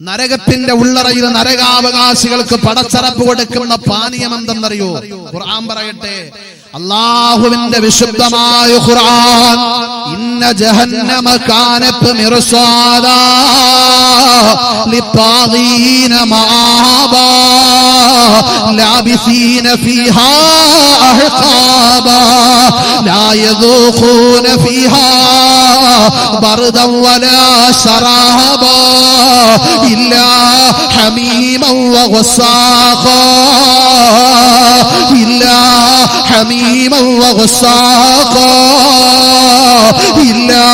നരകത്തിന്റെ ഉള്ളറയിൽ നരകാവകാശികൾക്ക് പടച്ചറപ്പ് കൊടുക്കുന്ന പാനീയം എന്തെന്നറിയോ ഖുർആൻ പറയട്ടെ. അള്ളാഹുവിന്റെ വിശുദ്ധമായ ഖുർആൻ ഇന്ന ജഹന്നമ കാനത്ത് മിർസാദാ ലിത്താഗീന മാബാ ലാബിസീന ഫീഹാ അഹ്ഖാബാ ലാ യദൂഖൂന ഫീഹാ بردا ولا شرابا إلا حميما وغساقا إلا حميما وغساقا إلا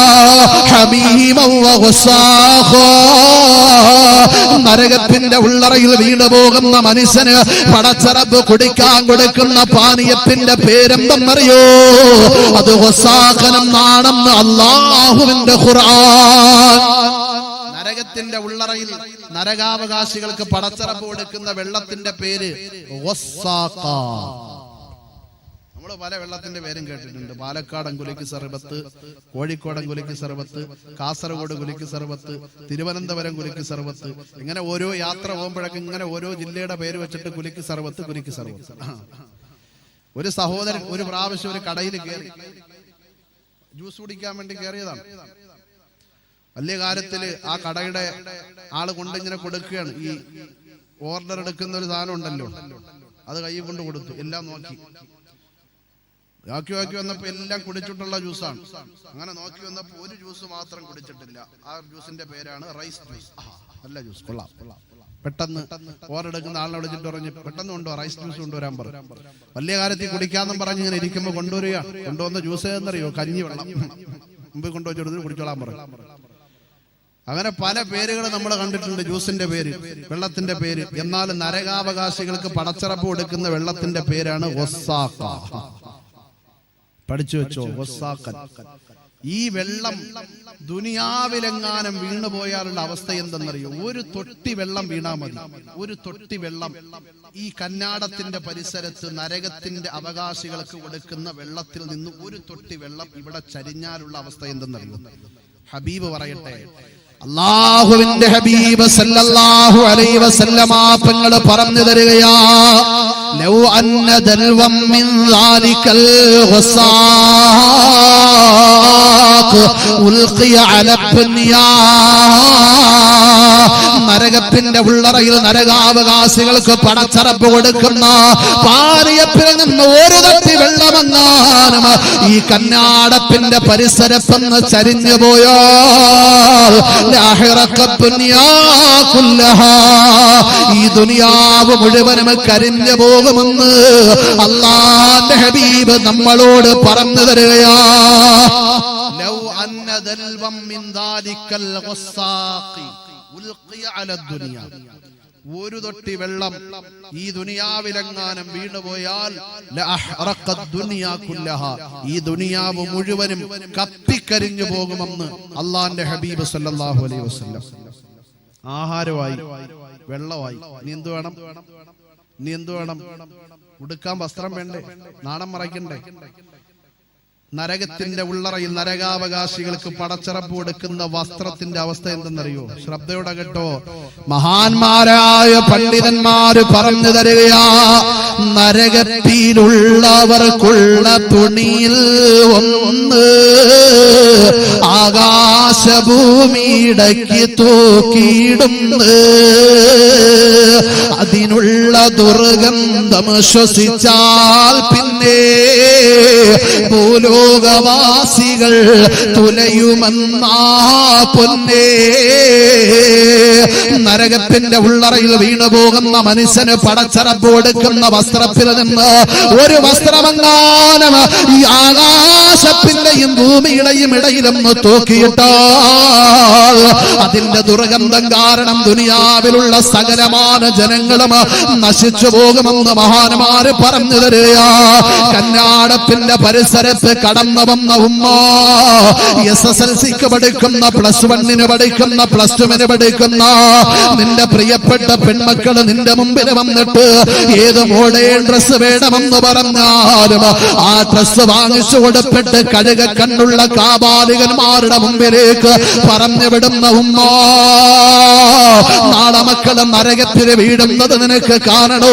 حميما وغساقا നരകത്തിന്റെ ഉള്ളറയിൽ വീണു പോകുന്ന മനുഷ്യന് പടച്ചറപ്പ് കുടിക്കാൻ കൊടുക്കുന്ന പാനീയത്തിന്റെ പേരെന്തെന്നറിയോ അത് ഹൊസാഖനം നാണെന്ന് അള്ളാഹുവിന്റെ ഖുർആൻ നരകത്തിന്റെ ഉള്ളറയിൽ നരകാവകാശികൾക്ക് പടച്ചറപ്പ് കൊടുക്കുന്ന വെള്ളത്തിന്റെ പേര് നമ്മൾ പല വെള്ളത്തിന്റെ പേരും കേട്ടിട്ടുണ്ട്. പാലക്കാടൻ കുലയ്ക്ക് സർബത്ത് കോഴിക്കോടൻ കുലയ്ക്ക് സർബത്ത് കാസർഗോഡ് കുലിക്ക് സർബത്ത് തിരുവനന്തപുരം കുലിക്ക് സർബത്ത്. ഇങ്ങനെ ഓരോ യാത്ര പോകുമ്പോഴൊക്കെ ഇങ്ങനെ ഓരോ ജില്ലയുടെ പേര് വെച്ചിട്ട് കുലിക്ക് സർബത്ത് കുലിക്ക് സർബത്ത്. ഒരു സഹോദരൻ ഒരു പ്രാവശ്യം ഒരു കടയിൽ കയറി. ജ്യൂസ് കുടിക്കാൻ വേണ്ടി കയറിയതാണ്. വലിയ കാര്യത്തിൽ ആ കടയുടെ ആൾ കൊണ്ടിങ്ങനെ കൊടുക്കുകയാണ്. ഈ ഓർഡർ എടുക്കുന്ന ഒരു സാധനം ഉണ്ടല്ലോ. അത് കൈ കൊണ്ട് കൊടുത്തു. എല്ലാം നോക്കി. നോക്കി ആക്കി വന്നപ്പോ എല്ലാം കുടിച്ചിട്ടുള്ള ജ്യൂസാണ്. അങ്ങനെ നോക്കി വന്നപ്പോ ഒരു ജ്യൂസ് മാത്രം കുടിച്ചിട്ടില്ല. ആ ജ്യൂസിന്റെ പേരാണ് റൈസ് ജ്യൂസ്. നല്ല ജ്യൂസ്. കൊള്ളാം പെട്ടെന്ന് ഓരെടുക്കുന്ന ആളിനെ വിളിച്ചിട്ട് പറഞ്ഞു പെട്ടെന്ന് കൊണ്ടുവരാം റൈസ് ജ്യൂസ് കൊണ്ടുവരാൻ പറഞ്ഞു. വലിയ കാര്യത്തിൽ കുടിക്കാന്നും പറഞ്ഞ് ഇങ്ങനെ ഇരിക്കുമ്പോ കൊണ്ടുവരിക കൊണ്ടുവന്ന ജ്യൂസ് എന്നറിയോ കഞ്ഞി വെള്ളം. മുമ്പ് കൊണ്ടുവച്ചെടുത്ത് കുടിച്ചോളാൻ പറഞ്ഞു. അങ്ങനെ പല പേരുകൾ നമ്മൾ കണ്ടിട്ടുണ്ട് ജ്യൂസിന്റെ പേര് വെള്ളത്തിന്റെ പേര്. എന്നാൽ നരകാവകാശികൾക്ക് പടച്ചിറപ്പ് കൊടുക്കുന്ന വെള്ളത്തിന്റെ പേരാണ് ഒസാക്ക. പഠിച്ചു വെച്ചോ ഒസാക്കൻ ഈ വെള്ളം ദുനിയാവിലെങ്ങാനും വീണു പോയാലുള്ള അവസ്ഥ എന്തെന്നറിയോ? ഒരു തൊട്ടി വെള്ളം വീണാ മതി. ഒരു തൊട്ടി വെള്ളം ഈ കന്നാടത്തിന്റെ പരിസരത്ത് നരകത്തിന്റെ അവകാശികൾക്ക് കൊടുക്കുന്ന വെള്ളത്തിൽ നിന്ന് ഒരു തൊട്ടി വെള്ളം ഇവിടെ ചരിഞ്ഞാലുള്ള അവസ്ഥ എന്തെന്നറിയോ? ഹബീബ് പറയട്ടെ അള്ളാഹുവിന്റെ ഹബീബ് സല്ലല്ലാഹു അലൈഹി വസല്ലമ പെങ്ങൾ പറഞ്ഞു തരികയാ. മിൻ ദാലികൽ ഖസാഖ് ഉൽഖിയ അല ദുനിയാ നരകത്തിന്റെ ഉള്ളറയിൽ നരകാവകാശികൾക്ക് പടച്ചറപ്പ് കൊടുക്കുന്ന പാറിയപ്പിൽ നിന്ന് ഒരു തട്ടി വെള്ളമെന്നാലും ഈ കന്നാടത്തിന്റെ പരിസരത്തെന്ന് ചരിഞ്ഞു പോയോ ഈ ദുനിയാവ് മുഴുവനും കരിഞ്ഞു പോകുമെന്ന് അള്ളാന്റെ ഹബീബ് നമ്മളോട് പറഞ്ഞു തരികയാ. ലൗ അന്ന ദൽവം മിൻ ദാലിക്കൽ ഗസ്സാഖി ألقي على الدنيا. ഒരു തൊട്ടി വെള്ളം ഈ ദുനിയാവിലെങ്ങാനും വീണുപോയാൽ. ഈ ദുനിയാവ് മുഴുവനും കത്തിക്കരിഞ്ഞു പോകുമെന്ന് അള്ളാന്റെ ഹബീബ് സല്ലല്ലാഹു അലൈഹി വസല്ലം. ആഹാരമായി വെള്ളമായി. നീ എന്ത് വേണം? നീ എന്ത് വേണം? ഉടുക്കാൻ വസ്ത്രം വേണ്ടേ? നാണം മറയ്ക്കണ്ടേ? നരകത്തിന്റെ ഉള്ളറയിൽ നരകാവകാശികൾക്ക് പടച്ചിറപ്പ് കൊടുക്കുന്ന വസ്ത്രത്തിന്റെ അവസ്ഥ എന്തെന്നറിയോ? ശ്രദ്ധയോടെ കേട്ടോ. മഹാന്മാരായ പണ്ഡിതന്മാര് പറഞ്ഞു തരികയാ നരകത്തിലുള്ളവർക്കുള്ള തുണിയിൽ ഒന്ന് ആകാശഭൂമിയിടയ്ക്ക് തൂക്കിയിടുന്ന് അതിനുള്ള ദുർഗന്ധം ശ്വസിച്ചാൽ പിന്നെ ഭൂലോകവാസികൾ തുലയുമെന്നാ പൊന്നേ. നരകത്തിന്റെ ഉള്ളറയിൽ വീണു പോകുന്ന മനുഷ്യന് പടച്ചറപ്പ് കൊടുക്കുന്ന വസ്ത്രത്തിൽ നിന്ന് ഒരു വസ്ത്രമെങ്ങാനും ഈ ആകാശത്തിന്റെയും ഭൂമിയുടെയും ഇടയിലൊന്ന് തൂക്കിയിട്ടാൽ അതിന്റെ ദുർഗന്ധം കാരണം ദുനിയാവിലുള്ള സകലമാന ജനങ്ങളും നശിച്ചു പോകുമെന്ന് മഹാന്മാര് പറഞ്ഞു തരിക കന്നാടത്തിന്റെ പരിസരത്ത് കടന്നു വന്ന ഉമ്മ എസ് എസ് എൽ സിക്ക് പഠിക്കുന്ന പ്ലസ് വണ്ണിന് പഠിക്കുന്ന പ്ലസ് ടുവിന് പഠിക്കുന്ന നിന്റെ പ്രിയപ്പെട്ട പെൺമക്കൾ നിന്റെ മുമ്പിൽ വന്നിട്ട് ഏത് മോഡേൺ ഡ്രസ് വേണമെന്ന് പറഞ്ഞാലും ആ ഡ്രസ് വാങ്ങിച്ചു കൊടുത്തിട്ട് കഴുക കണ്ണുള്ള കാബാലികന്മാരുടെ മുമ്പിലേക്ക് പറഞ്ഞു വിടുന്ന ഉമ്മ. നാളെ മക്കൾ നരകത്തിൽ വീടുന്നത് നിനക്ക് കാണണോ?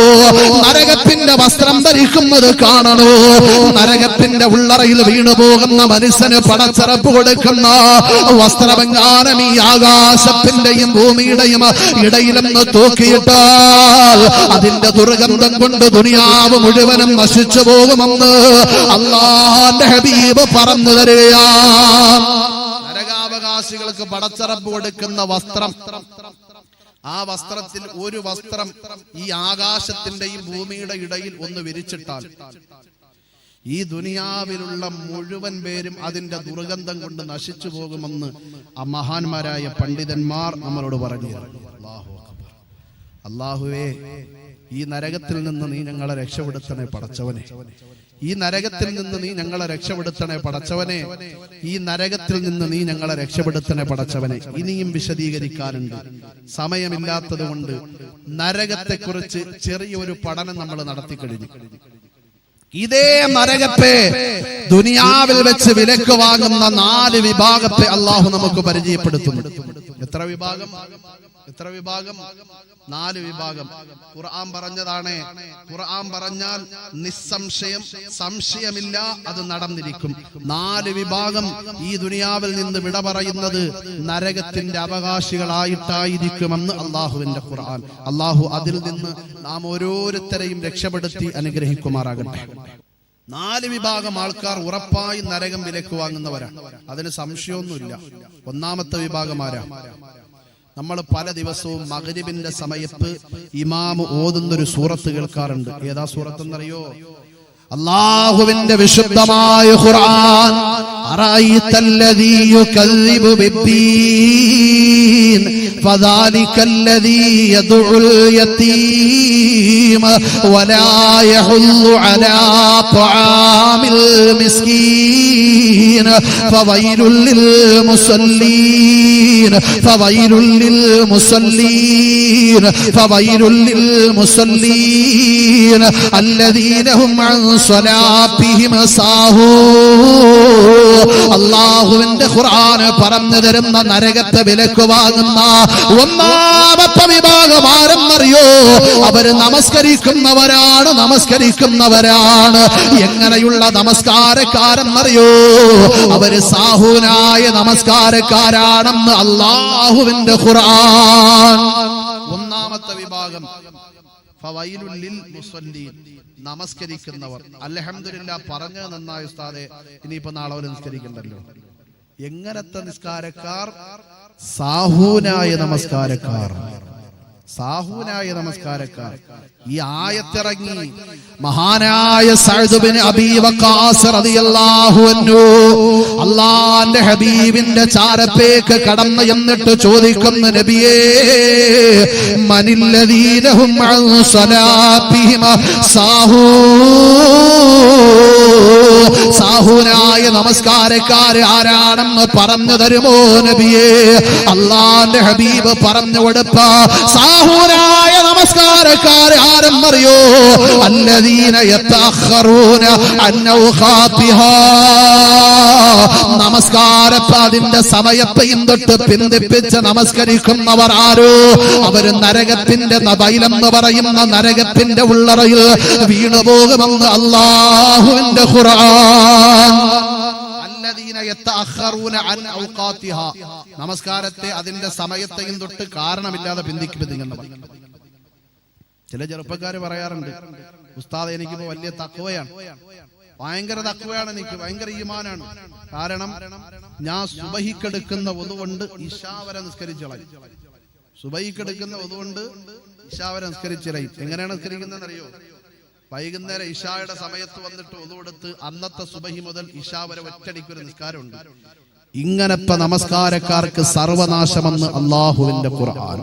നരകത്തിന്റെ വസ്ത്രം ധരിക്കുന്നത് കാണണോ? നരകത്തിന്റെ ഉള്ളറയിൽ വീണു പോകുന്ന മനുഷ്യന് പടച്ചറപ്പ് കൊടുക്കുന്ന വസ്ത്രമെങ്ങാനം ഈ ആകാശത്തിന്റെയും ഭൂമിയുടെയും ഇടയിലെന്ന് തൂക്കിയിട്ടാൽ അതിന്റെ ദുർഗന്ധം കൊണ്ട് ദുനിയാവ് മുഴുവനും നശിച്ചു പോകുമെന്ന് അള്ളാന്റെ ഹബീബ് പറഞ്ഞു തരികയാണ് നരകാവകാശികൾക്ക് പടച്ചറപ്പ് കൊടുക്കുന്ന വസ്ത്രം. ആ വസ്ത്രത്തിൽ ഒരു വസ്ത്രം ഈ ആകാശത്തിന്റെയും ഭൂമിയുടെ ഇടയിൽ ഒന്ന് വിരിച്ചിട്ടാൽ ഈ ദുനിയാവിലുള്ള മുഴുവൻ പേരും അതിന്റെ ദുർഗന്ധം കൊണ്ട് നശിച്ചു പോകുമെന്ന് ആ മഹാന്മാരായ പണ്ഡിതന്മാർ നമ്മളോട് പറഞ്ഞു. അല്ലാഹുവേ ഈ നരകത്തിൽ നിന്ന് നീ ഞങ്ങളെ രക്ഷപ്പെടുത്തണേ പടച്ചവനെ. ഈ നരകത്തിൽ നിന്ന് നീ ഞങ്ങളെ രക്ഷപ്പെടുത്തണേ പടച്ചവനെ. ഈ നരകത്തിൽ നിന്ന് നീ ഞങ്ങളെ രക്ഷപ്പെടുത്തണേ പടച്ചവനെ. ഇനിയും വിശദീകരിക്കാനുണ്ട്. സമയമില്ലാത്തത് കൊണ്ട് നരകത്തെക്കുറിച്ച് ചെറിയൊരു പഠനം നമ്മൾ നടത്തി കഴിഞ്ഞു ഇതേ നരകത്തെ ദുനിയാവിൽ വെച്ച് വിലക്ക് വാങ്ങുന്ന നാല് വിഭാഗത്തെ അള്ളാഹു നമുക്ക് പരിചയപ്പെടുത്തുന്നു എത്ര വിഭാഗം? എത്ര വിഭാഗം? നാല് വിഭാഗം. ഖുർആൻ പറഞ്ഞതാണ്. ഖുർആൻ പറഞ്ഞാൽ നിസ്സംശയം സംശയമില്ല അത് നടന്നിരിക്കും. നാല് വിഭാഗം ഈ ദുനിയാവിൽ നിന്ന് വിട പറയുന്നത് നരകത്തിന്റെ അവകാശികളായിട്ടായിരിക്കുമെന്ന് അള്ളാഹുവിന്റെ ഖുർആൻ. അള്ളാഹു അതിൽ നിന്ന് നാം ഓരോരുത്തരെയും രക്ഷപ്പെടുത്തി അനുഗ്രഹിക്കുമാറാകട്ടെ. നാല് വിഭാഗം ആൾക്കാർ ഉറപ്പായി നരകം വിലക്ക് വാങ്ങുന്നവരാണ്. അതിന് സംശയമൊന്നുമില്ല. ഒന്നാമത്തെ വിഭാഗമാരാ നമ്മൾ പല ദിവസവും മകരിബിന്റെ സമയത്ത് ഇമാമ് ഓതുന്ന ഒരു സൂറത്ത് കേൾക്കാറുണ്ട്. ഏതാ സൂറത്ത് എന്നറിയോ അള്ളാഹുവിന്റെ വിശുദ്ധമായ ഖുർആൻ. أرأيت الذي يكذب بالدين فذلك الذي يدعو اليتيم ولا يحل على طعام المسكين فويل للمصلين فويل للمصلين فويل للمصلين الذين هم عن صلاتهم ساهون അള്ളാഹുവിന്റെ ഖുർആന് പറഞ്ഞു തരുന്ന നരകത്തെ വിലക്ക് വാങ്ങുന്ന ഒന്നാമത്തെ വിഭാഗം ആരെന്നറിയോ അവർ നമസ്കരിക്കുന്നവരാണ് നമസ്കരിക്കുന്നവരാണ്. എങ്ങനെയുള്ള നമസ്കാരക്കാരെന്നറിയോ? അവർ സാഹുനായ നമസ്കാരക്കാരാണെന്ന് അള്ളാഹുവിന്റെ ഖുർആൻ. ഒന്നാമത്തെ വിഭാഗം ഫവൈലുൽ ലിൽ നമസ്കരിക്കുന്നവർ. അൽഹംദുലില്ലാ പറഞ്ഞു നന്നായി ഉസ്താദെ ഇനിയിപ്പോ നാളെ ഒരു നിസ്കരിക്കണ്ടല്ലോ. എങ്ങനത്തെ നിസ്കാരക്കാർ? സാഹൂനായ നമസ്കാരക്കാർ. സാഹൂനായ നമസ്കാരക്കാർ. ഈ ആയത്തിറങ്ങി. മഹാനായ അള്ളാന്റെ ഹബീബിന്റെ ചാരത്തേക്ക് കടന്നു എന്നിട്ട് ചോദിക്കുന്ന നബിയേ മനില്ലദീനഹും സാഹുനായ സാഹൂനായ നമസ്കാരക്കാര് ആരാണെന്ന് പറഞ്ഞു തരുമോ നബിയേ അള്ളാന്റെ ഹബീബ് പറഞ്ഞു കൊടുപ്പ സാഹൂനായ നമസ്കാരക്കാര് ആരെന്നറിയോ അല്ലദീന യത്തഅഖറൂന അൻ ഔഖാത്തിഹാ നമസ്കാരത്തെ അതിന്റെ സമയത്തെയും തൊട്ട് പിന്തിപ്പിച്ച് നമസ്കരിക്കുന്നവർ ആരോ? അവർ നരകത്തിന്റെ നബൈലെന്ന് പറയുന്ന നരകത്തിന്റെ ഉള്ളറയിൽ വീണുപോകുമെന്ന് അള്ളാഹുവിന്റെ ഖുർആൻ. നമസ്കാരത്തെ അതിന്റെ സമയത്തെയും തൊട്ട് കാരണമില്ലാതെ പിന്തിക്കുന്നവർ ചില ചെറുപ്പക്കാർ പറയാറുണ്ട് ഉസ്താദ് എനിക്കിപ്പോ വലിയ തക്കവയാണ് ഭയങ്കര തക്കവയാണ് എനിക്ക് ഭയങ്കര ഈമാനാണ്. കാരണം ഞാൻ സുബഹിക്കെടുക്കുന്ന ഒതുകൊണ്ട് ഇഷാവരെ നിസ്കരിച്ചളയും സുബഹിക്കെടുക്കുന്ന ഒതുകൊണ്ട് ഇഷാവരെ നിസ്കരിച്ചിളയും എങ്ങനെയാണ് നിസ്കരിക്കുന്നത് അറിയോ വൈകുന്നേരം ഇഷായുടെ സമയത്ത് വന്നിട്ട് ഒതുകൊടുത്ത് അന്നത്തെ സുബഹി മുതൽ ഇഷാ വരെ ഒറ്റടിക്കൊരു നിസ്കാരമുണ്ട്. ഇങ്ങനത്തെ നമസ്കാരക്കാർക്ക് സർവനാശമെന്ന് അള്ളാഹുവിന്റെ ഖുർആൻ.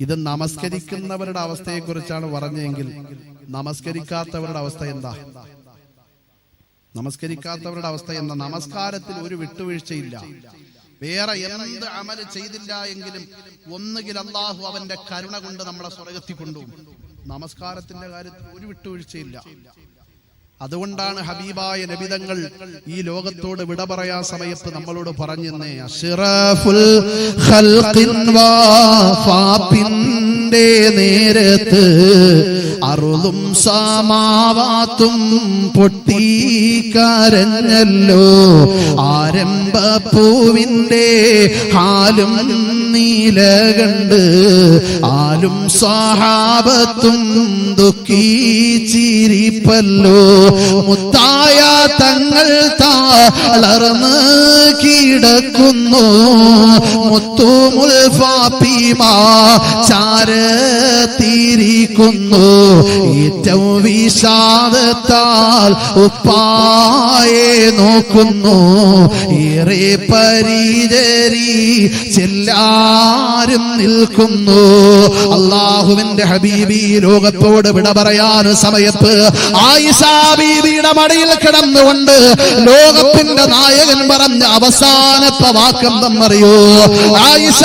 ഇത് നമസ്കരിക്കുന്നവരുടെ അവസ്ഥയെ കുറിച്ചാണ് പറഞ്ഞെങ്കിൽ നമസ്കരിക്കാത്തവരുടെ അവസ്ഥ എന്താ? നമസ്കരിക്കാത്തവരുടെ അവസ്ഥ എന്താ? നമസ്കാരത്തിൽ ഒരു വിട്ടുവീഴ്ചയില്ല. വേറെ എന്ത് അമൽ ചെയ്തില്ല എങ്കിലും ഒന്നുകിൽ അള്ളാഹു അവന്റെ കരുണ കൊണ്ട് നമ്മളെ സ്വർഗത്തിൽ കൊണ്ടുപോകും. നമസ്കാരത്തിന്റെ കാര്യത്തിൽ ഒരു വിട്ടുവീഴ്ചയില്ല. അതുകൊണ്ടാണ് ഹബീബായ നബിതങ്ങൾ ഈ ലോകത്തോട് വിട പറയാ സമയത്ത് നമ്മളോട് പറഞ്ഞെന്നേ അഷിറഫുൽ നേരത്ത് അറുതും സമാവാത്തും പൊട്ടിക്കരഞ്ഞല്ലോ. പൂവിന്റെ ഹാലും നീല കണ്ട് ആലും സഹാബത്തും ദുഃഖിച്ചിരിപ്പല്ലോ മുത്തായ തങ്ങൾ താളർന്ന് കിടക്കുന്നു. മുത്തുമുൽ ഫാത്തിമ ചാരത്തിരിക്കുന്നു ഏറ്റവും വിഷാദത്താൽ ഉപ്പായെ നോക്കുന്നു. ഏറെ പരിചരി ചെല്ലാരും നിൽക്കുന്നു. അള്ളാഹുവിന്റെ ഹബീബി ലോകത്തോട് വിട പറയാൻ സമയത്ത് ആയിഷാ ബീബിയുടെ മടിയിൽ കിടന്നുകൊണ്ട് ലോകത്തിന്റെ നായകൻ പറഞ്ഞ അവസാനത്തെ വാക്കെന്തെന്നറിയോ ആയിഷ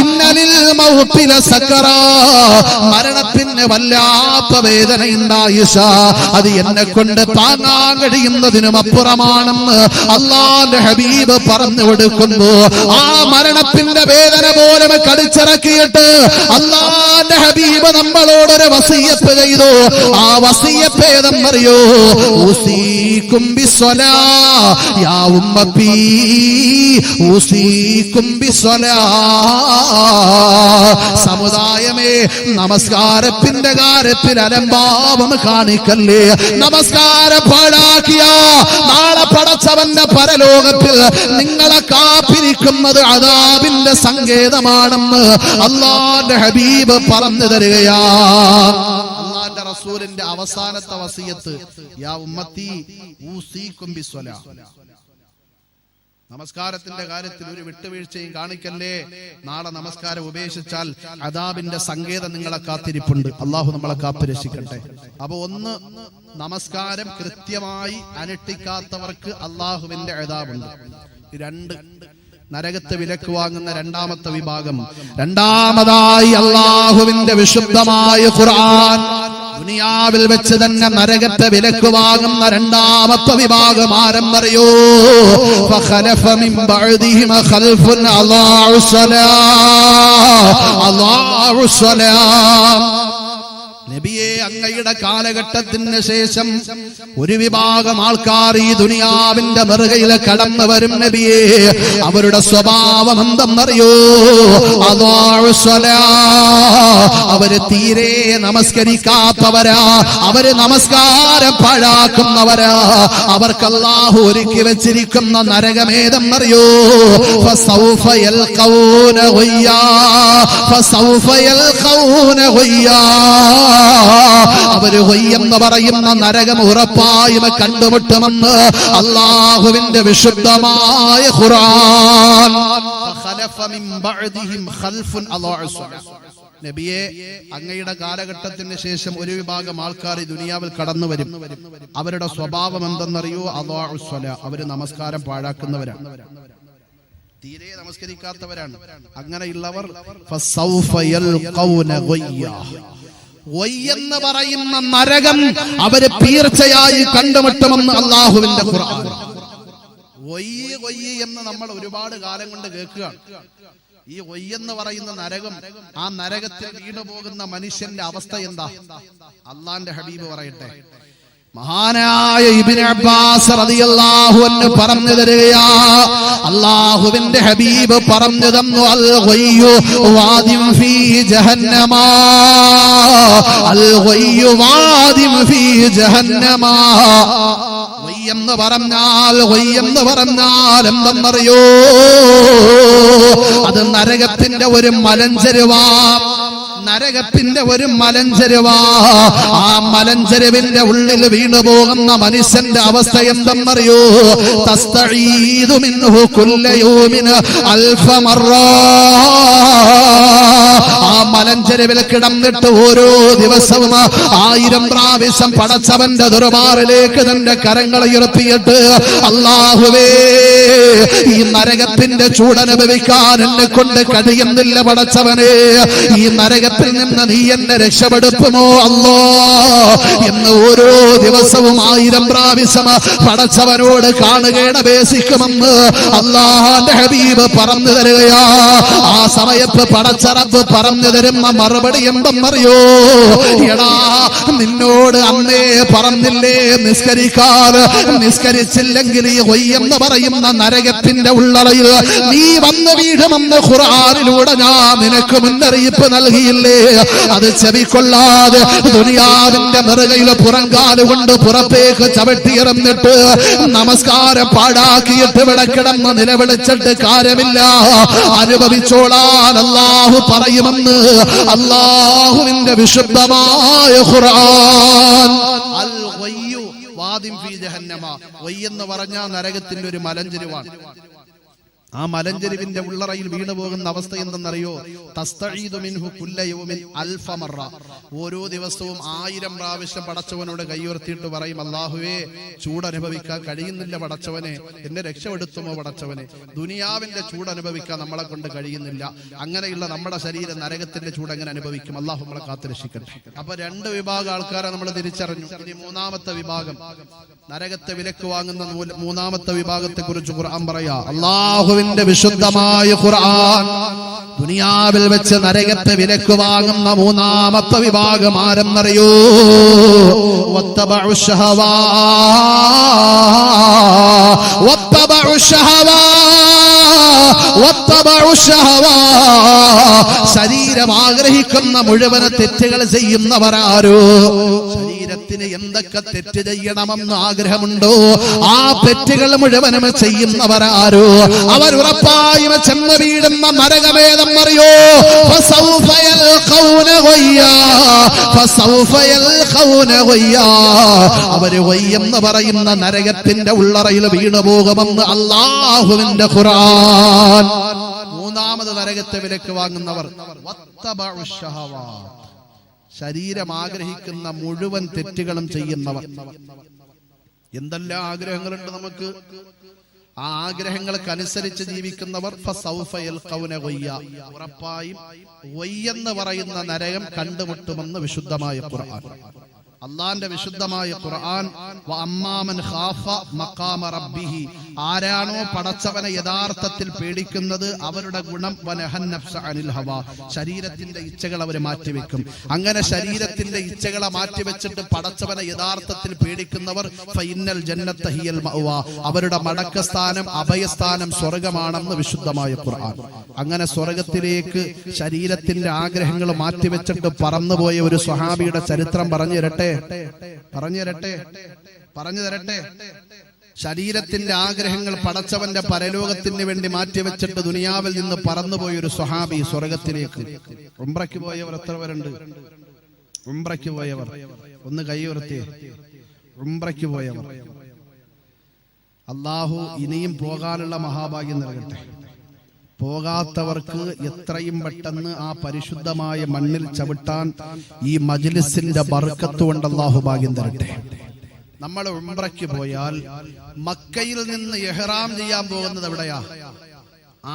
ഇന്നലിൽ മൗത്തിലെ സക്കറ മരണത്തിന് വല്ലാത്ത വേദനയുണ്ട് ആയിഷ അത് എന്നെ കൊണ്ട് താങ്ങാൻ കഴിയുന്നതിനും അപ്പുറമാണെന്ന് അള്ളാന്റെ ഹബീബ് പറഞ്ഞു കൊടുക്കുന്നു. ആ മരണത്തിന്റെ വേദന പോലെ കടിച്ചിറക്കിയിട്ട് അള്ളാന്റെ ഹബീബ് നമ്മളോടൊരു വസീയത്ത് ചെയ്തു. ആ വസീയത്ത് ഏതെന്നറിയോ? ഊസീക്കും ബിസ്വലാ. യാ ബിസ്വലാ. സമുദായമേ നമസ്കാരത്തിന്റെ കാര്യത്തിൽ അലംഭാവം കാണിക്കല്ലേ? നമസ്കാര പാഴാക്കിയ നാളെ പടച്ചവന്റെ പരലോകത്തിൽ നിങ്ങളെ കാത്തിരിക്കുന്നത് അതാബിന്റെ സങ്കേതമാണെന്ന് അള്ളാന്റെ ഹബീബ് പറഞ്ഞു തരികയാ. അള്ളാന്റെ റസൂലിന്റെ അവസാനത്തെ വസീയത്ത് യാ ഉമ്മത്തി നമസ്കാരത്തിന്റെ കാര്യത്തിൽ ഒരു വിട്ടുവീഴ്ചയും കാണിക്കല്ലേ? നാളെ നമസ്കാരം ഉപേക്ഷിച്ചാൽ അദാബിന്റെ സങ്കേതം നിങ്ങളെ കാത്തിരിപ്പുണ്ട്. അള്ളാഹു നമ്മളെ കാത്തു രക്ഷിക്കട്ടെ അപ്പൊ ഒന്ന് നമസ്കാരം കൃത്യമായി അനുഷ്ഠിക്കാത്തവർക്ക് അള്ളാഹുവിന്റെ അതാബുണ്ട് രണ്ട് നരകത്ത് വിലക്ക് വാങ്ങുന്ന രണ്ടാമത്തെ വിഭാഗം. രണ്ടാമതായി അള്ളാഹുവിന്റെ വിശുദ്ധമായ ഖുർആൻ. ദുനിയാവിൽ വെച്ച് തന്നെ നരകത്തെ വിലക്ക് വാങ്ങുന്ന രണ്ടാമത്തെ വിഭാഗം ആരം പറയൂ നബിയെ അങ്ങയുടെ കാലഘട്ടത്തിന് ശേഷം ഒരു വിഭാഗം ആൾക്കാർ ഈ ദുനിയാവിന്റെ മെറുകയിൽ കടന്നു വരും നബിയെ. അവരുടെ സ്വഭാവം എന്തെന്നറിയോ? അവർ തീരെ നമസ്കരിക്കാത്തവരാ. അവർ നമസ്കാരം പാഴാക്കുന്നവരാ. അവർക്കല്ലാഹു ഒരുക്കി വെച്ചിരിക്കുന്ന നരകമേതെന്നറിയോ ഫസൗഫയൽ അവർ എന്ന് പറയുന്ന നരകം ഉറപ്പായും കണ്ടുമുട്ടുമെന്ന് അള്ളാഹുവിന്റെ വിശുദ്ധമായ നബിയെ അങ്ങയുടെ കാലഘട്ടത്തിന് ശേഷം ഒരു വിഭാഗം ആൾക്കാർ ഈ ദുനിയാവിൽ കടന്നു വരും. അവരുടെ സ്വഭാവം എന്തെന്നറിയോ? അലോസ്വല അവർ നമസ്കാരം പാഴാക്കുന്നവരാണ് തീരെ നമസ്കരിക്കാത്തവരാണ്. അങ്ങനെയുള്ളവർ ഒയ്യെന്ന് പറയുന്ന നരകം അവർ തീർച്ചയായി കണ്ടുമുട്ടുമെന്ന് അള്ളാഹുവിന്റെ ഖുർആൻ. എന്ന് നമ്മൾ ഒരുപാട് കാലം കൊണ്ട് കേൾക്കുകയാണ്. ഈ ഒയ്യെന്ന് പറയുന്ന നരകം ആ നരകത്തിൽ വീണുപോകുന്ന മനുഷ്യന്റെ അവസ്ഥ എന്താ? അള്ളാന്റെ ഹബീബ് പറയട്ടെ. മഹാനായ ഇബ്നു അബ്ബാസ് റളിയല്ലാഹു അൻഹു പറഞ്ഞു തരികയാ അല്ലാഹുവിന്റെ ഹബീബ് പറഞ്ഞു തന്നു അൽ ഗയ്യു വാദിം ഫീ ജഹന്നമ അൽ ഗയ്യു വാദിം ഫീ ജഹന്നമ. എന്ന് പറഞ്ഞാൽ എന്ന് പറഞ്ഞാൽ എന്തെന്നറിയോ? അത് നരകത്തിന്റെ ഒരു മലഞ്ചരുവാ. നരകത്തിന്റെ ഒരു മലഞ്ചരുവാ ആ മലഞ്ചരുവിന്റെ ഉള്ളിൽ വീണു പോകുന്ന മനുഷ്യന്റെ അവസ്ഥ എന്തെന്നറിയോ? തസ്തഈദു മിൻഹു മലഞ്ചെരുവിൽ കിടന്നിട്ട് ഓരോ ദിവസവും ആയിരം പ്രാവശ്യം പടച്ചവന്റെ ദുർബാറിലേക്ക് തന്റെ കരങ്ങൾ ഉയർത്തിയിട്ട് അള്ളാഹുവേ ഈ നരകത്തിന്റെ ചൂടനുഭവിക്കാൻ എന്നെ കൊണ്ട് കഴിയുന്നില്ല പടച്ചവനെ. ഈ നരകത്തിൽ നിന്ന് നീ എന്നെ രക്ഷപ്പെടുത്തുമോ അല്ലോ? എന്ന് ഓരോ ദിവസവും ആയിരം പ്രാവശ്യം പടച്ചവനോട് കാണുകയുടെ അപേക്ഷിക്കുമെന്ന് അള്ളാഹാന്റെ ഹബീബ് പറഞ്ഞു തരികയാ. ആ സമയത്ത് പടച്ചറപ്പ് പറഞ്ഞു തരുന്ന മറുപടി എന്തെന്നറിയോ എടാ നിന്നോട് അന്നേ പറഞ്ഞില്ലേ? നിസ്കരിക്കാൻ നിസ്കരിച്ചില്ലെങ്കിൽ എന്ന് പറയുന്ന നരകത്തിന്റെ ഉള്ളറയിൽ നീ വന്ന് വീഴുമെന്ന് ഖുർആനിലൂടെ ഞാൻ നിനക്ക് മുന്നറിയിപ്പ് നൽകിയില്ലേ? അത് ചെവിക്കൊള്ളാതെ ദുനിയാവിന്റെ നെറുകയിൽ പുറങ്കാൽ കൊണ്ട് പുറത്തേക്ക് ചവിട്ടിയിറന്നിട്ട് നമസ്കാരം പാടാക്കിയിട്ട് ഇവിടെ കിടന്ന് നിലവിളിച്ചിട്ട് കാര്യമില്ല. അനുഭവിച്ചോളാൻ അള്ളാഹു പറയുമെന്ന് അള്ളാഹുവിന്റെ വിശുദ്ധമായ ഖുർആൻ. അൽ വയ്യു വാദിം ഫീ ജഹന്നമ. പറഞ്ഞ നരകത്തിന്റെ ഒരു മലഞ്ചെരുവാണ്. ആ മലഞ്ചെരുവിന്റെ ഉള്ളറയിൽ വീണു പോകുന്ന അവസ്ഥ എന്തെന്നറിയോ? തസ്തഈദു മിൻഹു കുല്ല യൗമിൻ അൽഫ മറ. ഓരോ ദിവസവും ആയിരം പ്രാവശ്യം പടച്ചവനോട് കൈയുയർത്തിയിട്ട് പറയും അള്ളാഹുവേ ചൂടനുഭവിക്കാൻ കഴിയുന്നില്ല പടച്ചവനെ. എന്നെ രക്ഷപ്പെടുത്തുമോ പടച്ചവനെ? ദുനിയാവിന്റെ ചൂടനുഭവിക്കാൻ നമ്മളെ കൊണ്ട് കഴിയുന്നില്ല. അങ്ങനെയുള്ള നമ്മുടെ ശരീരം നരകത്തിന്റെ ചൂട് എങ്ങനെ അനുഭവിക്കും? അള്ളാഹു നമ്മളെ കാത്തു രക്ഷിക്കട്ടെ. അപ്പൊ രണ്ട് വിഭാഗം ആൾക്കാരെ നമ്മൾ തിരിച്ചറിഞ്ഞു. ഇനി മൂന്നാമത്തെ വിഭാഗം. നരകത്തെ വിലക്ക് വാങ്ങുന്ന മൂന്നാമത്തെ വിഭാഗത്തെ കുറിച്ച് ഖുർആൻ പറയാ അള്ളാഹുവിന്റെ വിശുദ്ധമായ ഖുർആൻ ദുനിയാവിൽ വെച്ച് നരകത്തെ വിലക്ക് വാങ്ങുന്ന മൂന്നാമത്തെ വിഭാഗം ആരെന്നറിയോ? വത്തബഉ ശരീരം ആഗ്രഹിക്കുന്ന മുഴുവൻ തെറ്റുകൾ ചെയ്യുന്നവരാരോ? ശരീരത്തിന് എന്തൊക്കെ തെറ്റ് ചെയ്യണമെന്ന് ആഗ്രഹമുണ്ടോ? ആ തെറ്റുകൾ മുഴുവനും ചെയ്യുന്നവരാരോ? അവർ ഉറപ്പായും ചെന്ന് വീടുന്ന നരകമേതം അറിയോ. അവർ വയ്യെന്ന് പറയുന്ന നരകത്തിന്റെ ഉള്ളറയിൽ വീണു പോകുമെന്ന് അള്ളാഹുവിന്റെ ഖുർആൻ മൂന്നാമത് നരകത്തെ വിലക്ക് വാങ്ങുന്നവർ. ശരീരം ആഗ്രഹിക്കുന്ന മുഴുവൻ തെറ്റുകളും ചെയ്യുന്നവർ. എന്തെല്ലാം ആഗ്രഹങ്ങളുണ്ട് നമുക്ക്? ആ ആഗ്രഹങ്ങൾക്കനുസരിച്ച് ജീവിക്കുന്നവർ. ഉറപ്പായും വയ്യെന്ന് പറയുന്ന നരകം കണ്ടുമുട്ടുമെന്ന് വിശുദ്ധമായ ഖുർആൻ. അള്ളാന്റെ വിശുദ്ധമായ ഖുർആൻ അമ്മാമൻ ഖാഫ മഖാമ റബ്ബിഹി. ആരാണോ പടച്ചവനെ യഥാർത്ഥത്തിൽ പേടിക്കുന്നത് അവരുടെ ഗുണം വനഹൻ നഫ്സ അനിൽ ഹവ. ശരീരത്തിന്റെ ഇച്ഛകൾ അവർ മാറ്റിവെക്കും. അങ്ങനെ ശരീരത്തിന്റെ ഇച്ഛകളെ മാറ്റിവെച്ചിട്ട് പടച്ചവനെ യഥാർത്ഥത്തിൽ പേടിക്കുന്നവർ ഫൈനൽ ജന്നത്ത ഹിയൽ മഅ്വ. അവരുടെ മടക്കസ്ഥാനം അഭയസ്ഥാനം സ്വർഗമാണെന്ന് വിശുദ്ധമായ ഖുർആൻ. അങ്ങനെ സ്വർഗത്തിലേക്ക് ശരീരത്തിന്റെ ആഗ്രഹങ്ങൾ മാറ്റിവെച്ചിട്ട് പറന്നുപോയ ഒരു സ്വഹാബിയുടെ ചരിത്രം പറഞ്ഞു തരട്ടെ? പറഞ്ഞു തരട്ടെ പറഞ്ഞു തരട്ടെ. ശരീരത്തിന്റെ ആഗ്രഹങ്ങൾ പടച്ചവന്റെ പരലോകത്തിന് വേണ്ടി മാറ്റിവെച്ചിട്ട് ദുനിയാവിൽ നിന്ന് പറന്നുപോയ ഒരു സ്വഹാബി സ്വർഗത്തിലേക്ക്. ഉംറയ്ക്ക് പോയവർ എത്ര പേരുണ്ട്? ഉംറയ്ക്ക് പോയവർ. ഒന്ന് കൈ ഉയർത്തിയേ ഉംറയ്ക്ക് പോയവർ. അള്ളാഹു ഇനിയും പോകാനുള്ള മഹാഭാഗ്യം നൽകട്ടെ. പോകാത്തവർക്ക് എത്രയും പെട്ടെന്ന് ആ പരിശുദ്ധമായ മണ്ണിൽ ചവിട്ടാൻ ഈ മജ്ലിസിന്റെ ബർക്കത്ത് കൊണ്ട് അള്ളാഹു ഭാഗ്യം തരട്ടെ. നമ്മൾ ഉംറയ്ക്ക് പോയാൽ മക്കയിൽ നിന്ന് എഹ്റാം ചെയ്യാൻ പോകുന്നത് എവിടെയാ?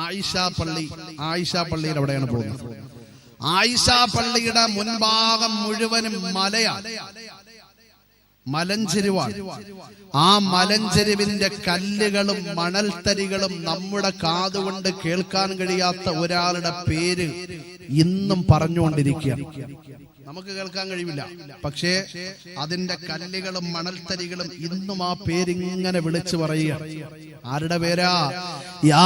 ആയിഷ പള്ളി. ആയിഷ പള്ളിയിൽ എവിടെയാണ് പോകുന്നത്? ആയിഷ പള്ളിയുടെ മുൻഭാഗം മുഴുവനും മലയാണ് മലഞ്ചെരുവാണ് ആ മലഞ്ചെരുവിന്റെ കല്ലുകളും മണൽത്തരികളും നമ്മുടെ കാതുകൊണ്ട് കേൾക്കാൻ കഴിയാത്ത ഒരാളുടെ പേര് ഇന്നും പറഞ്ഞുകൊണ്ടിരിക്കുകയാണ്. നമുക്ക് കേൾക്കാൻ കഴിയില്ല പക്ഷേ അതിന്റെ കല്ലുകളും മണൽത്തരികളും ഇന്നും ആ പേരിങ്ങനെ വിളിച്ചു പറയുക ആരുടെ പേരാ? യാ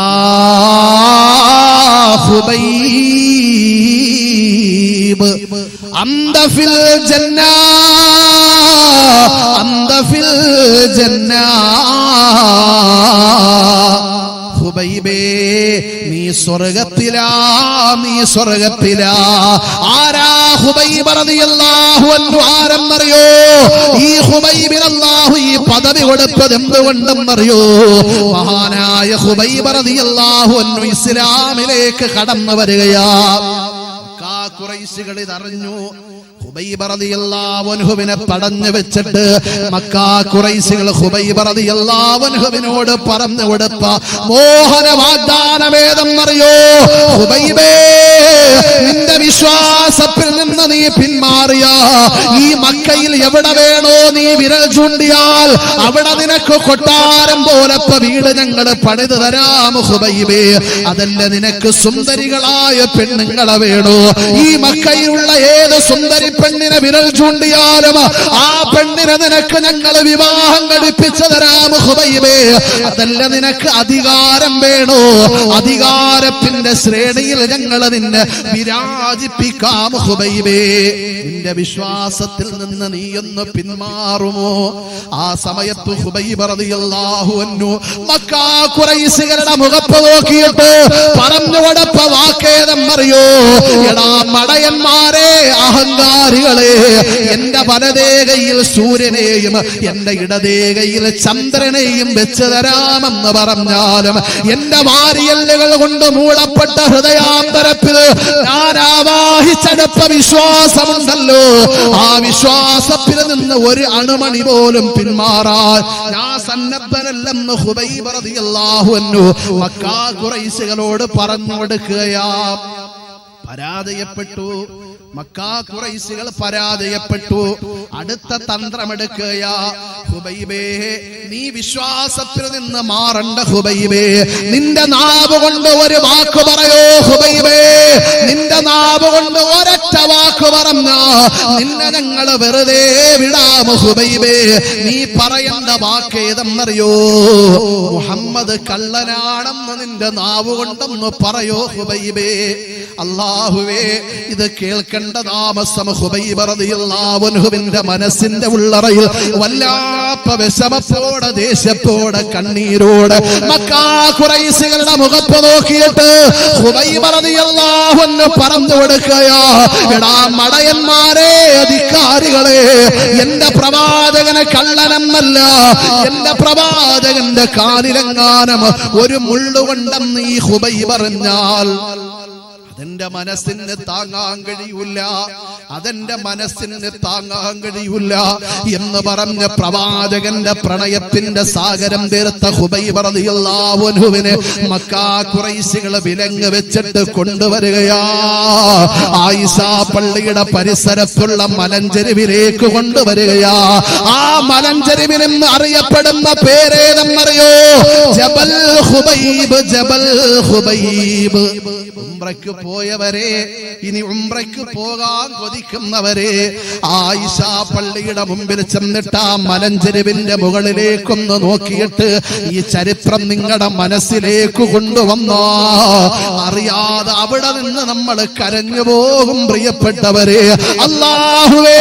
ഹുബൈബ്. അന്ത ഫിൽ ജന്ന അന്ത ഫിൽ ജന്ന. ഹുബൈബേ നീ സ്വർഗത്തിലാ നീ സ്വർഗത്തിലാ. ആരാ ഹുബൈബ് റളിയല്ലാഹു അൻഹു ആരെന്നറിയോ? ഈ ഹുബൈബിന് അല്ലാഹു ഈ പദവി കൊടുത്തത് എന്തുകൊണ്ടെന്നറിയോ? മഹാനായ ഹുബൈബ് റളിയല്ലാഹു അൻഹു ഇസ്ലാമിലേക്ക് കടന്നു വരികയാ. കുറൈശികൾ ഇതറിഞ്ഞു. ഹുബൈബറതിയല്ലാവൻഹുവിനെ തടഞ്ഞു വെച്ചിട്ട് മക്കാ കുറൈശികൾ ഹുബൈബറതിയല്ലാവൻഹുവിനോട് പറഞ്ഞു കൊടുപ്പ മോഹന വാഗ്ദാനമേതെന്നറിയോ ഹുബൈബേ നിന്റെ വിശ്വാസത്തിൽ നിന്ന് നീ പിന്മാറിയ ഈ മക്കയിൽ എവിടെ വേണോ നീ വിരൽ ചൂണ്ടിയാൽ അവിടെ നിനക്ക് കൊട്ടാരം പോലത്തെ വീട് ഞങ്ങൾ പണിത് തരാം ഹുബൈബേ. അതല്ല നിനക്ക് സുന്ദരികളായ പെണ്ണുങ്ങളെ വേണോ? ഈ മക്കയിലുള്ള ഏത് സുന്ദരി പെണ്ണിനെ വിരൽ ചൂണ്ടിയാലും ആ പെണ്ണിനെ നിനക്ക് ഞങ്ങൾ വിവാഹം കഴിപ്പിച്ചു തരാം ഹുബൈബേ. അതല്ല നിനക്ക് അധികാരം വേണോ? അധികാരത്തിന്റെ ശ്രേണിയിൽ ഞങ്ങൾ നിന്നെ വിരാജിപ്പിക്കാം ഹുബൈബേ. നിന്റെ വിശ്വാസത്തിൽ നിന്ന് നീ ഒന്ന് പിന്മാറുമോ? ആ സമയത്ത് ഹുബൈബ് റളിയല്ലാഹു അൻഹു മക്കാ ഖുറൈശികളുടെ മുഖത്ത് നോക്കിയിട്ട് പറഞ്ഞു കൊടുത്ത അറിയോ? എടാ മടയന്മാരെ അഹങ്കാരികളെ എന്റെ വലതേകയിൽ സൂര്യനെയും എന്റെ ഇടതേകയിൽ ചന്ദ്രനെയും വെച്ച് തരാമെന്ന് പറഞ്ഞാലും എന്റെ വാരിയല്ലുകൾ കൊണ്ട് മൂടപ്പെട്ട ഹൃദയാന്തരത്തിൽ ഞാൻ ആവാഹിച്ചെടുത്ത വിശ്വാസമുണ്ടല്ലോ. ആ വിശ്വാസത്തിൽ നിന്ന് ഒരു അണുമണി പോലും പിന്മാറാൻ ഞാൻ സന്നദ്ധനല്ലെന്ന് ഹുബൈ അൻഹു മക്കാ കുറൈസുകളോട് പറഞ്ഞു കൊടുക്കുകയാ പരാജയപ്പെട്ടു. മക്കാ കുറൈശികൾ പരാജയപ്പെട്ടു. അടുത്ത തന്ത്രമെടുക്കുകയാ ഹുബൈബേ നീ വിശ്വാസത്തിൽ നിന്ന് മാറണ്ട ഹുബൈബേ. നിന്റെ നാവ് കൊണ്ട് ഒരു വാക്ക് പറയോ ഹുബൈബേ? നിന്റെ നാവ് കൊണ്ട് ഒരൊറ്റ വാക്ക് പറഞ്ഞ നിന്നെ ഞങ്ങൾ വെറുതെ വിടാമോ ഹുബൈബേ? നീ പറയേണ്ട വാക്ക് ഏതെന്നറിയോ? മുഹമ്മദ് കള്ളനാണെന്ന് നിന്റെ നാവ് കൊണ്ടെന്ന് പറയോ ഹുബൈബേ? അള്ളാഹുവേ ഇത് കേൾക്കേണ്ട താമസം മനസ്സിന്റെ ഉള്ളറയിൽ വല്ലാപ്പ വിഷമത്തോടെ ദേശത്തോടെ കണ്ണീരോട് മക്കാ കുറൈശികളുടെ മുഖത്ത് നോക്കിയിട്ട് ഹുബൈബറിയാവുന്ന് പറഞ്ഞു കൊടുക്കയാ എടാ മടയന്മാരെ അധികാരികളെ എന്റെ പ്രവാചകന് കള്ളനെന്നല്ല എന്റെ പ്രവാചകന്റെ കാലിലെങ്ങാനം ഒരു മുള്ളുകൊണ്ടെന്ന് ഈ ഹുബൈ പറഞ്ഞാൽ അതെന്റെ മനസ്സിന് താങ്ങാൻ കഴിയൂല. അതെന്റെ മനസ്സിന് താങ്ങാൻ കഴിയൂല എന്ന് പറഞ്ഞ പ്രവാചകന്റെ പ്രണയത്തിന്റെ സാഗരം തീർത്ത ഹുബൈബറിയാവുനുവിന് മക്കാ കുറൈശികൾ വിലങ്ങ് വെച്ചിട്ട് കൊണ്ടുവരികയാ. ആയിഷ പള്ളിയുടെ പരിസരത്തുള്ള മലഞ്ചെരുവിലേക്ക് കൊണ്ടുവരികയാ. ആ മലഞ്ചെരുവിനെന്ന് അറിയപ്പെടുന്ന പേരേതെന്നറിയോ? ജബൽ ഹുബൈബ് ജബൽ ഹുബൈബ്. ഉംറയ്ക്ക് പോയവരെ ഇനി ഉംറയ്ക്ക് പോകാൻ കൊതിക്കുന്നവരെ ആയിഷ പള്ളിയുടെ മുമ്പിൽ ചെന്നിട്ട് മലഞ്ചെരുവിന്റെ മുകളിലേക്കൊന്ന് നോക്കിയിട്ട് ഈ ചരിത്രം നിങ്ങളുടെ മനസ്സിലേക്ക് കൊണ്ടുവന്നോ. അറിയാതെ അവിടെ നിന്ന് നമ്മൾ കരഞ്ഞു പോകും പ്രിയപ്പെട്ടവരെ. അല്ലാഹുവേ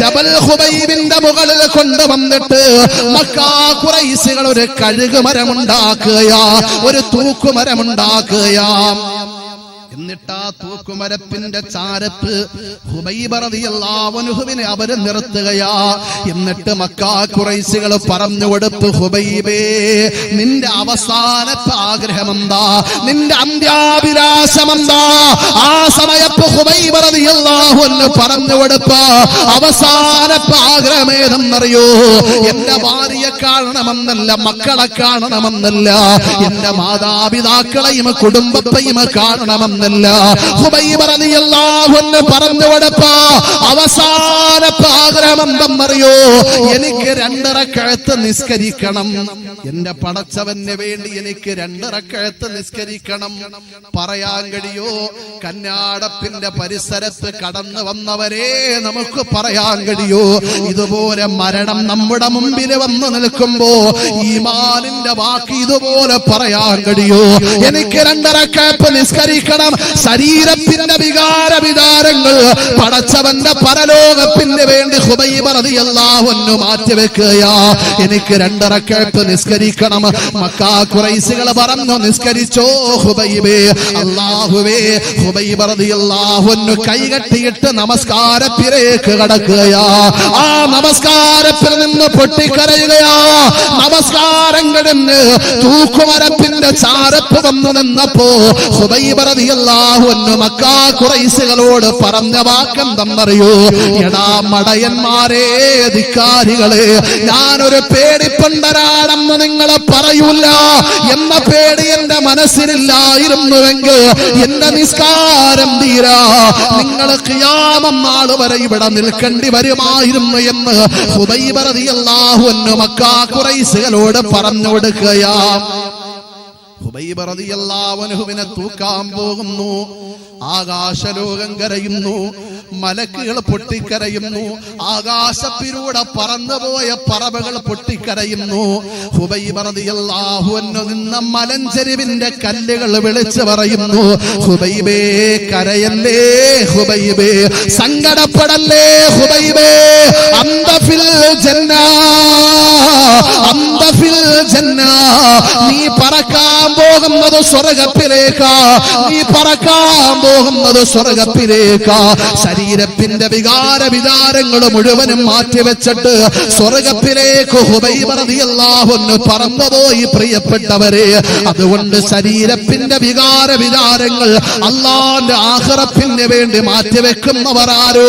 ജബൽ ഹുബൈബിന്റെ മുകളിൽ കൊണ്ടുവന്നിട്ട് മക്കാ കുറൈസികൾ ഒരു കഴുകുമരമുണ്ടാക്കുകയാ ഒരു തൂക്കുമരമുണ്ടാക്കുകയാ. എന്നിട്ട് തൂക്കുമരപ്പിന്റെ ചാരത്ത് ഹുബൈബറിയല്ലാവനുഹുവിനെ അവർ നിർത്തുകയാ. എന്നിട്ട് മക്കാ കുറൈശികൾ പറഞ്ഞു കൊടുത്ത് ഹുബൈബേ നിന്റെ അവസാനത്തെ ആഗ്രഹം എന്താ നിന്റെ അന്ത്യാഭിലാഷം എന്താ ആ സമയത്ത് ഹുബൈബറിയാഹുന്ന് പറഞ്ഞു കൊടുത്ത അവസാനത്തെ ആഗ്രഹം ഏതെന്നറിയോ എന്റെ ഭാര്യയെ കാണണമെന്നല്ല മക്കളെ കാണണമെന്നല്ല എന്റെ മാതാപിതാക്കളെയും കുടുംബത്തെയും കാണണമെന്നല്ല. ഹുബൈബറിയാഹുന്ന് പറഞ്ഞു കൊടുത്ത അവസാനത്തെ ആഗ്രഹം എന്തെന്നറിയോ എനിക്ക് രണ്ടിറക്കഴത്ത് നിസ്കരിക്കണം. എന്റെ പടച്ചവന് വേണ്ടി എനിക്ക് രണ്ടിറക്കഴത്ത് നിസ്കരിക്കണം. പറയാൻ കഴിയോ? കന്നാടപ്പിന്റെ പരിസരത്ത് കടന്നു വന്നവരെ നമുക്ക് പറയാൻ കഴിയോ? ഇതുപോലെ മരണം നമ്മുടെ മുമ്പിൽ വന്നു നിൽക്കുമ്പോ ഈമാനിന്റെ വാക്ക് ഇതുപോലെ പറയാൻ കഴിയോ? എനിക്ക് രണ്ടിറക്കഴത്ത് നിസ്കരിക്കണം. ശരീരത്തിന്റെ വികാര വിതാരങ്ങൾ പടച്ചവന്റെ പരലോകത്തിന് വേണ്ടി ഹുബൈബറിയല്ലാവന്നു മാറ്റിവെക്കുകയാ. എനിക്ക് രണ്ടിറക്കഴത്ത് നിസ്കരിക്കണം. മക്കാ കുറൈസികൾ പറഞ്ഞു നിസ്കരിച്ചോ ഹുബൈബേ. അള്ളാഹുവേ ഹുബൈബറതി കൈ കൈകെട്ടിയിട്ട് നമസ്കാരത്തിലേക്ക് കടക്കുകയാ. ആ നമസ്കാരത്തിൽ നിന്ന് പൊട്ടിക്കരയുകയാ. നമസ്കാരം കിടന്ന് തൂക്കുമരപ്പിന്റെ ചാരപ്പ് വന്നു നിന്നപ്പോ ഹുബൈബ് റളിയല്ലാഹുവിന് മക്കാ കുറൈസുകളോട് പറഞ്ഞ വാക്കെന്തെന്നറിയോ എടാ മടയന്മാരെ ധിക്കാരികളെ ഞാനൊരു പേടിപ്പണ്ടരാണെന്ന് നിങ്ങൾ പറയൂല. എന്ന പേടി എന്റെ മനസ്സിലില്ലായിരുന്നുവെങ്കിൽ എന്റെ നിസ്കാരം തീരാ. നിങ്ങൾ നാൾ വരെ ഇവിടെ നിൽക്കേണ്ടി വരുമായിരുന്നു എന്ന് ഹുബൈബ് റളിയല്ലാഹു അൻഹു മക്കാ കുറൈസുകളോട് പറഞ്ഞു കൊടുക്കുകയാ. ഹുബൈബ് റളിയല്ലാഹു അൻഹുവിനെ തൂക്കാൻ പോകുന്നു. ആകാശലോകം കരയുന്നു. മലക്കുകൾ പൊട്ടിക്കരയുന്നു. ആകാശത്തിലൂടെ പറന്നുപോയ പറവകൾ പൊട്ടിക്കരയുന്നു. നിന്ന മലഞ്ചെരിവിന്റെ കല്ലുകൾ വിളിച്ചു പറയുന്നു. ഹുബൈബേ കരയല്ലേ ഹുബൈബേ? സങ്കടപ്പെടല്ലേ ഹുബൈബേ? അന്തഫിൽ ജന്ന അന്തഫിൽ ജന്ന. നീ പറക്കാൻ പോകുന്നത് സ്വർഗത്തിലേക്കാ നീ പറക്കാൻ പോകുന്നത് സ്വർഗത്തിലേക്കാ ശരീരത്തിന്റെ വികാര വിചാരങ്ങൾ മുഴുവനും മാറ്റിവെച്ചിട്ട് സ്വർഗത്തിലേക്ക് പറന്നതോ പറന്നുപോയി പ്രിയപ്പെട്ടവരെ. അതുകൊണ്ട് ശരീരത്തിന്റെ വികാര വിചാരങ്ങൾ അള്ളാന്റെ ആഹ്റത്തിന് വേണ്ടി മാറ്റിവെക്കുന്നവരാരോ.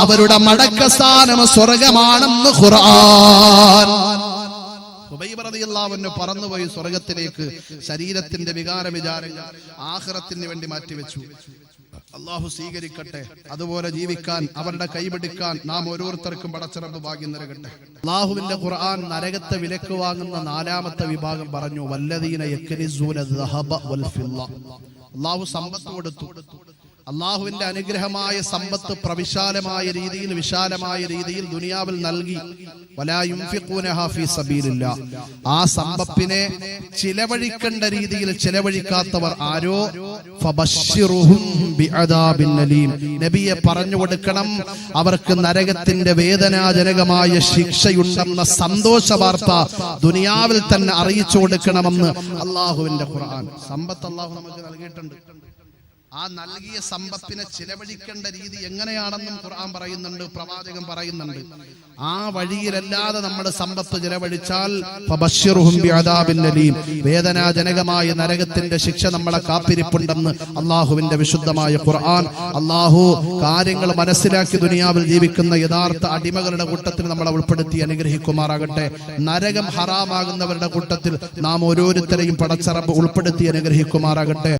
അവരുടെ മടക്കസ്ഥാനം സ്വർഗമാണെന്ന് ഖുർആൻ. ഹുബൈബ് റളിയല്ലാഹു അൻഹു പറന്നുപോയി സ്വർഗത്തിലേക്ക് ശരീരത്തിന്റെ വികാര വിചാരങ്ങൾ ആഹ്റത്തിന് വേണ്ടി മാറ്റിവെച്ചു. അള്ളാഹു സ്വീകരിക്കട്ടെ അതുപോലെ ജീവിക്കാൻ അവരുടെ കൈപിടിക്കാൻ നാം ഓരോരുത്തർക്കും പടച്ചിറപ്പ് ഭാഗ്യം നൽകട്ടെ. അള്ളാഹുവിന്റെ ഖുർആൻ നരകത്തെ വിലക്ക് വാങ്ങുന്ന നാലാമത്തെ വിഭാഗം പറഞ്ഞു വല്ലതീന അള്ളാഹു സമ്പത്ത് കൊടുത്തു. അള്ളാഹുവിന്റെ അനുഗ്രഹമായ സമ്പത്ത് പ്രവിശാലമായ രീതിയിൽ വിശാലമായ രീതിയിൽ ദുനിയാവിൽ നൽകി സബീലില്ലാ. ആ സമ്പത്തിനെ ചിലവഴിക്കേണ്ട രീതിയിൽ ചിലവഴിക്കാത്തവർ ആരോ. നബിയെ പറഞ്ഞു കൊടുക്കണം അവർക്ക് നരകത്തിന്റെ വേദനാജനകമായ ശിക്ഷയുണ്ടെന്ന സന്തോഷ വാർത്ത ദുനിയാവിൽ തന്നെ അറിയിച്ചു കൊടുക്കണമെന്ന് അള്ളാഹുവിന്റെ ഖുർആൻ സമ്പത്ത് അള്ളാഹു നമുക്ക് നൽകിയിട്ടുണ്ട് ആ നൽകിയ സമ്പത്തിനെ ചിലവഴിക്കേണ്ട രീതി എങ്ങനെയാണെന്നും ഖുർആൻ പറയുന്നുണ്ട് പ്രവാചകൻ പറയുന്നുണ്ട്. ആ വഴിയിലല്ലാതെ നമ്മുടെ സമ്പത്ത് ചിലവഴിച്ചാൽ. വേദനാജനകമായ നരകത്തിന്റെ ശിക്ഷ നമ്മളെ കാത്തിരിപ്പുണ്ടെന്ന് അള്ളാഹുവിന്റെ വിശുദ്ധമായ ഖുർആൻ. അള്ളാഹു കാര്യങ്ങൾ മനസ്സിലാക്കി ദുനിയാവിൽ ജീവിക്കുന്ന യഥാർത്ഥ അടിമകളുടെ കൂട്ടത്തിൽ നമ്മളെ ഉൾപ്പെടുത്തി അനുഗ്രഹിക്കുമാറാകട്ടെ. നരകം ഹറാമാകുന്നവരുടെ കൂട്ടത്തിൽ നാം ഓരോരുത്തരെയും പടച്ചറപ്പ് ഉൾപ്പെടുത്തി അനുഗ്രഹിക്കുമാറാകട്ടെ.